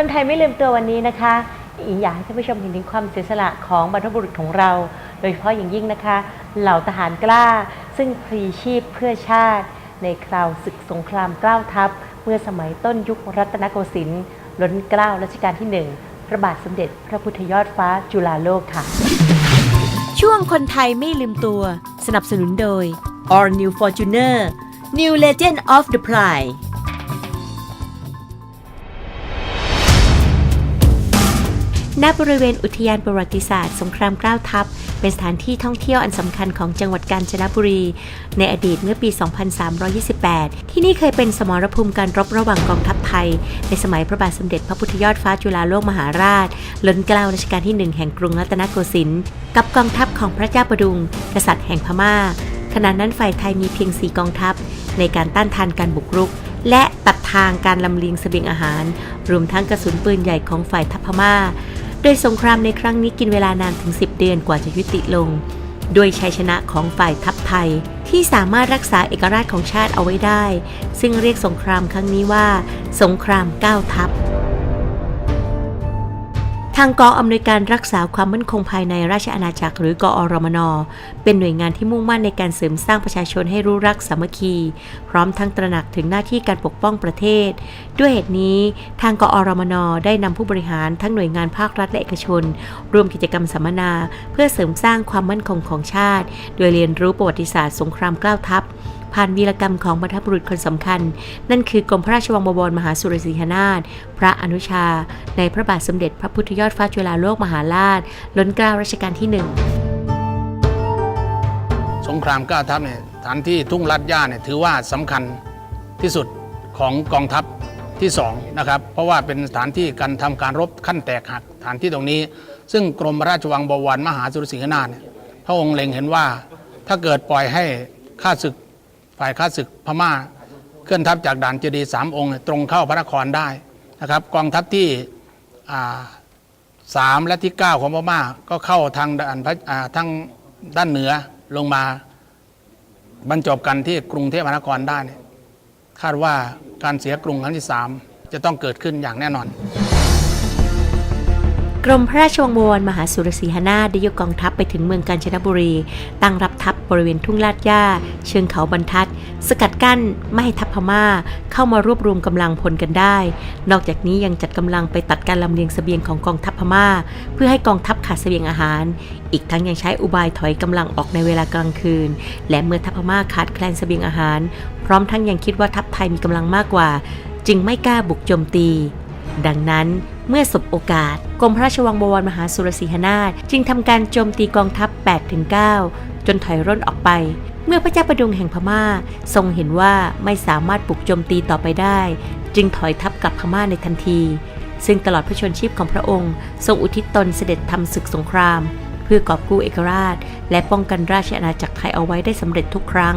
คนไทยไม่ลืมตัววันนี้นะคะอิงอยากให้ท่านผู้ชมเห็นถึงความเสียสละของบรรพบุรุษของเรา โดยเฉพาะอย่างยิ่งนะคะ เหล่าทหารกล้า ซึ่งพลีชีพเพื่อชาติ ในคราวศึกสงครามเกล้าทัพ เมื่อสมัยต้นยุครัตนโกสินทร์ล้นเกล้ารัชกาลที่หนึ่งพระบาทสมเด็จพระพุทธยอดฟ้าจุฬาโลกค่ะ ช่วงคนไทยไม่ลืมตัว สนับสนุนโดย All New Fortuner New Legend of the Pride ณบริเวณอุทยานประวัติศาสตร์ สงครามเกล้าทัพ เป็นสถานที่ท่องเที่ยวอันสำคัญของจังหวัดกาญจนบุรี ในอดีตเมื่อปี 2328 ที่นี่เคยเป็นสมรภูมิการรบระหว่างกองทัพไทย ในสมัยพระบาทสมเด็จพระพุทธยอดฟ้าจุฬาโลกมหาราชล้นเกล้ารัชกาลที่ 1 แห่งกรุงรัตนโกสินทร์กับกองทัพของพระเจ้าประดุง กษัตริย์แห่งพม่าขณะนั้นฝ่ายไทยมีเพียง4กองทัพ ในการต้านทานการบุกรุก และตัดทางการลำเลียงเสบียงอาหาร รวมทั้งกระสุนปืนใหญ่ของฝ่ายทัพพม่า โดยสงครามในครั้งนี้กินเวลานานถึง 10 เดือนกว่าจะยุติลง ด้วยชัยชนะของฝ่ายทัพไทย ที่สามารถรักษาเอกราชของชาติเอาไว้ได้ ซึ่งเรียกสงครามครั้งนี้ว่า สงครามเก้าทัพ ทางกองอำนวยการรักษาความมั่นคงภายในราชอาณาจักรหรือกอรมน เป็นหน่วยงานที่มุ่งมั่นในการเสริมสร้างประชาชนให้รู้รักสามัคคี พร้อมทั้งตระหนักถึงหน้าที่การปกป้องประเทศ ด้วยเหตุนี้ทางกอรมน ได้นำผู้บริหารทั้งหน่วยงานภาครัฐและเอกชน ร่วมกิจกรรมสัมมนา เพื่อเสริมสร้างความมั่นคงของชาติ โดยเรียนรู้ประวัติศาสตร์สงครามเกล้าทัพ ผ่านวีรกรรมของบรรพบุรุษคนสำคัญ นั่นคือกรมพระราชวังบวรมหาสุรสีหนาถพระอนุชา ในพระบาทสมเด็จพระพุทธยอดฟ้าจุฬาโลกมหาราชล้นเกล้ารัชกาลที่หนึ่งสงครามก้าทัพเนี่ยฐานที่ทุ่งลัดย่าเนี่ยถือว่าสำคัญที่สุดของกองทัพที่สองนะครับเพราะว่าเป็นสถานที่การทำการรบขั้นแตกหักฐานที่ตรงนี้ ซึ่งกรมราชวังบวรมหาสุรสิงหนาถพระองค์เล็งเห็นว่าถ้าเกิดปล่อยให้ข้าศึก ฝ่ายข้าศึกพม่า เคลื่อนทัพจากด่านเจดีสามองค์ ตรงเข้าพระนครได้นะครับ กองทัพที่สามและที่ 9 ของพม่าก็เข้าทางด้านพระทางด้านเหนือลงมาบรรจบกันที่กรุงเทพมหานครได้ คาดว่าการเสียกรุงครั้งที่ 3 จะต้องเกิดขึ้นอย่างแน่นอน กรมพระราชวังบวรมหาสุรสีหนาถได้ยกกองทัพไปถึงเมืองกาญจนบุรี ตั้งรับทัพบริเวณทุ่งลาดย่าเชิงเขาบรรทัด สกัดกั้นไม่ให้ทัพพม่า เข้ามารวบรวมกำลังพลกันได้ นอกจากนี้ยังจัดกำลังไปตัดการลำเลียงเสบียงของกองทัพพม่า เพื่อให้กองทัพขาดเสบียงอาหาร อีกทั้งยังใช้อุบายถอยกำลังออกในเวลากลางคืน และเมื่อทัพพม่าขาดแคลนเสบียงอาหาร พร้อมทั้งยังคิดว่าทัพไทยมีกำลังมากกว่า จึงไม่กล้าบุกโจมตี ดังนั้น เมื่อสบโอกาส กรมพระราชวังบวรมหาสุรสีหนาถจึงทำการโจมตีกองทัพ 8-9 จนถอยร่นออกไป เมื่อพระเจ้าประดุงแห่งพม่า ทรงเห็นว่าไม่สามารถปลุกโจมตีต่อไปได้ จึงถอยทัพกลับพม่าในทันที ซึ่งตลอดพระชนชีพของพระองค์ ทรงอุทิศตนเสด็จทำศึกสงคราม เพื่อกอบกู้เอกราช และป้องกันราชอาณาจักรไทยเอาไว้ได้สำเร็จทุกครั้ง